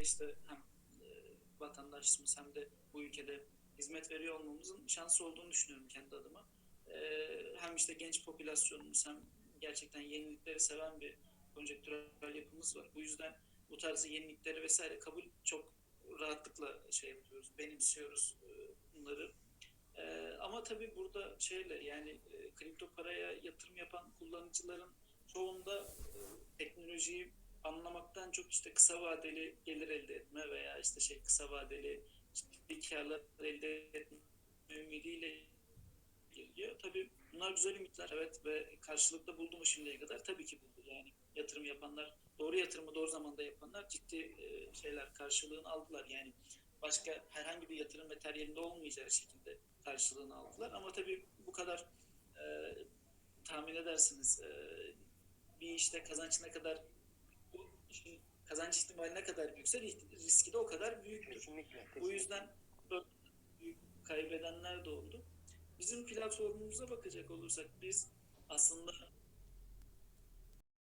işte hem e, vatandaşımız hem de bu ülkede hizmet veriyor olmamızın şansı olduğunu düşünüyorum kendi adıma. E, hem işte genç popülasyonumuz hem gerçekten yenilikleri seven bir konjektürel yapımız var. Bu yüzden bu tarzı yenilikleri vesaire kabul çok rahatlıkla şey yapıyoruz, benimsiyoruz e, bunları. Ama tabii burada şeyle yani kripto paraya yatırım yapan kullanıcıların çoğunda çok işte kısa vadeli gelir elde etme veya işte şey kısa vadeli ciddi karlar elde etme ümidiyle geliyor. Tabii bunlar güzel ümitler evet ve karşılıkta buldu mu şimdiye kadar? Tabii ki buldu. Yani yatırım yapanlar, doğru yatırımı doğru zamanda yapanlar ciddi e, şeyler karşılığını aldılar. Yani başka herhangi bir yatırım materyalinde olmayacağı şekilde karşılığını aldılar. Ama tabii bu kadar e, tahmin edersiniz e, bir işte kazanç ne kadar kazanç ihtimali ne kadar büyükse riski de o kadar büyüktür. Kesinlikle. Bu kesinlikle. yüzden böyle büyük kaybedenler de oldu. Bizim platformumuza bakacak olursak biz aslında